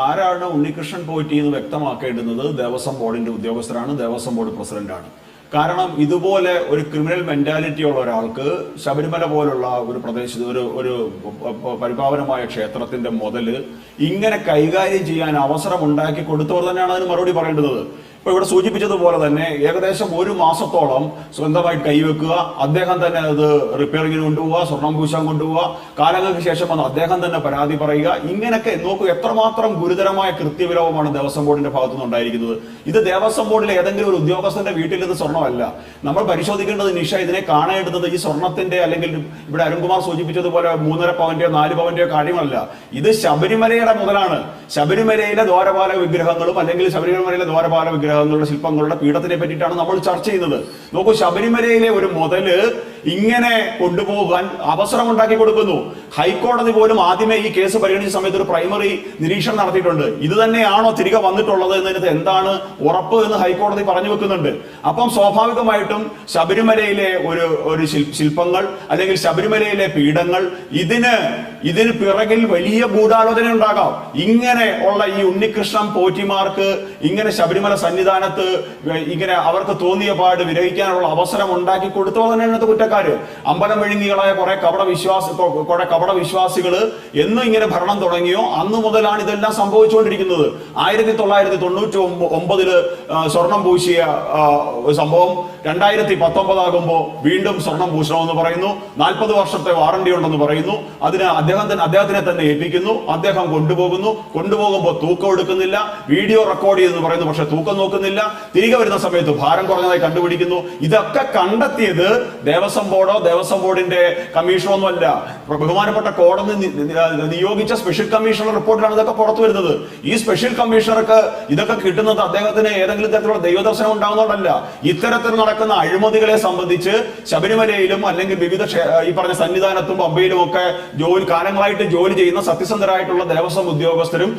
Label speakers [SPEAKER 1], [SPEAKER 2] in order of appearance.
[SPEAKER 1] ആരാണ് ഉണ്ണികൃഷ്ണൻ പോയിട്ട് എന്ന് വ്യക്തമാക്കേണ്ടുന്നത്? ദേവസ്വം ബോർഡിന്റെ ഉദ്യോഗസ്ഥരാണ്. ദേവസ്വം ബോർഡ് പ്രസിഡന്റാണ്. കാരണം ഇതുപോലെ ഒരു ക്രിമിനൽ മെന്റാലിറ്റി ഉള്ള ഒരാൾക്ക് ശബരിമല പോലുള്ള ഒരു പ്രദേശത്ത് ഒരു ഒരു പരിപാവനമായ ക്ഷേത്രത്തിന്റെ മുതൽ ഇങ്ങനെ കൈകാര്യം ചെയ്യാൻ അവസരം ഉണ്ടാക്കി കൊടുത്തവർ തന്നെയാണ് അതിന് മറുപടി പറയേണ്ടത്. ഇപ്പൊ ഇവിടെ സൂചിപ്പിച്ചതുപോലെ തന്നെ ഏകദേശം ഒരു മാസത്തോളം സ്വന്തമായിട്ട് കൈവെക്കുക അദ്ദേഹം തന്നെ അത് റിപ്പയറിങ്ങിന് കൊണ്ടുപോവുക സ്വർണം പൂശാൻ കൊണ്ടുപോവുക കാലങ്ങൾക്ക് ശേഷം വന്ന് അദ്ദേഹം തന്നെ പരാതി പറയുക. ഇങ്ങനെയൊക്കെ നോക്കുക എത്രമാത്രം ഗുരുതരമായ കൃത്യവിലോപമാണ് ദേവസ്വം ബോർഡിന്റെ ഭാഗത്തു നിന്ന് ഉണ്ടായിരിക്കുന്നത്. ഇത് ദേവസ്വം ബോർഡിലെ ഏതെങ്കിലും ഒരു ഉദ്യോഗസ്ഥന്റെ വീട്ടിൽ നിന്ന് സ്വർണമല്ല നമ്മൾ പരിശോധിക്കേണ്ടത് നിഷ ഇതിനെ കാണേണ്ടുന്നത് ഈ സ്വർണത്തിന്റെ അല്ലെങ്കിൽ ഇവിടെ അരുൺകുമാർ സൂചിപ്പിച്ചതുപോലെ മൂന്നര പവന്റെയോ നാല് പവന്റെയോ കാര്യമല്ല ഇത് ശബരിമലയുടെ മുതലാണ്. ശബരിമലയിലെ ദ്വാരപാല വിഗ്രഹങ്ങളും അല്ലെങ്കിൽ ശബരിമലയിലെ ദ്വാരപാല വിഗ്രഹങ്ങളുടെ ശില്പങ്ങളുടെ പീഠത്തിനെ പറ്റിയിട്ടാണ് നമ്മൾ ചർച്ച ചെയ്യുന്നത്. നോക്കൂ ശബരിമലയിലെ ഒരു മുതൽ ഇങ്ങനെ കൊണ്ടുപോകാൻ അവസരം ഉണ്ടാക്കി കൊടുക്കുന്നു. ഹൈക്കോടതി പോലും ആദ്യമേ ഈ കേസ് പരിഗണിച്ച സമയത്ത് ഒരു പ്രൈമറി നിരീക്ഷണം നടത്തിയിട്ടുണ്ട്. ഇത് തന്നെയാണോ തിരികെ വന്നിട്ടുള്ളത് എന്നതിനകത്ത് എന്താണ് ഉറപ്പ് എന്ന് ഹൈക്കോടതി പറഞ്ഞു വെക്കുന്നുണ്ട്. അപ്പം സ്വാഭാവികമായിട്ടും ശബരിമലയിലെ ഒരു ഒരു ശില്പങ്ങൾ അല്ലെങ്കിൽ ശബരിമലയിലെ പീഠങ്ങൾ ഇതിന് ഇതിന് പിറകിൽ വലിയ ഗൂഢാലോചന ഉണ്ടാകാം. ഇങ്ങനെ ഉള്ള ഈ ഉണ്ണികൃഷ്ണൻ പോറ്റിമാർക്ക് ഇങ്ങനെ ശബരിമല സന്നിധാനത്ത് ഇങ്ങനെ അവർക്ക് തോന്നിയ പാട് വിരഹിക്കാനുള്ള അവസരം ഉണ്ടാക്കി കൊടുത്തോ തന്നെ കുറ്റക്കാര് അമ്പലം വിഴുങ്ങികളായ കുറെ കപട വിശ്വാസ കുറെ കപട വിശ്വാസികൾ എന്ന് ഇങ്ങനെ ഭരണം തുടങ്ങിയോ? അന്ന് മുതലാണ് ഇതെല്ലാം സംഭവിച്ചുകൊണ്ടിരിക്കുന്നത്. ആയിരത്തി തൊള്ളായിരത്തി തൊണ്ണൂറ്റി ഒമ്പതിൽ സ്വർണം പൂശിയ സംഭവം. രണ്ടായിരത്തി പത്തൊമ്പതാകുമ്പോൾ വീണ്ടും സ്വർണം പൂശണമെന്ന് പറയുന്നു. നാൽപ്പത് വർഷത്തെ വാറണ്ടി ഉണ്ടെന്ന് പറയുന്നു. അതിന് അദ്ദേഹത്തിന് അദ്ദേഹത്തിനെ തന്നെ ഏൽപ്പിക്കുന്നു. അദ്ദേഹം കൊണ്ടുപോകുന്നു. കൊണ്ടുപോകുമ്പോൾ തൂക്കം എടുക്കുന്നില്ല. വീഡിയോ റെക്കോർഡ് ചെയ്തെന്ന് പറയുന്നു. പക്ഷെ തൂക്കം നോക്കുന്നില്ല. തിരികെ വരുന്ന സമയത്ത് ഭാരം കുറഞ്ഞതായി കണ്ടുപിടിക്കുന്നു. ഇതൊക്കെ കണ്ടെത്തിയത് ദേവസ്വം ബോർഡോ? ദേവസ്വം ബോർഡിന്റെ കമ്മീഷനോ ഒന്നുമല്ല ബഹുമാനപ്പെട്ട കോടതി നിയോഗിച്ച സ്പെഷ്യൽ കമ്മീഷണർ റിപ്പോർട്ടിലാണ് ഇതൊക്കെ പുറത്തു വരുന്നത്. ഈ സ്പെഷ്യൽ കമ്മീഷണർക്ക് ഇതൊക്കെ കിട്ടുന്നത് അദ്ദേഹത്തിന് ഏതെങ്കിലും തരത്തിലുള്ള ദൈവദർശനം ഉണ്ടാകുന്നതല്ല ഇത്തരത്തിൽ നടക്കുന്ന അഴിമതികളെ സംബന്ധിച്ച് ശബരിമലയിലും അല്ലെങ്കിൽ വിവിധ ഈ പറഞ്ഞ സന്നിധാനത്തും പമ്പയിലും ഒക്കെ ജോലി കാലങ്ങളായിട്ട് ജോലി ചെയ്യുന്ന സത്യസന്ധരായിട്ടുള്ള ദേവസ്വം ഉദ്യോഗസ്ഥരും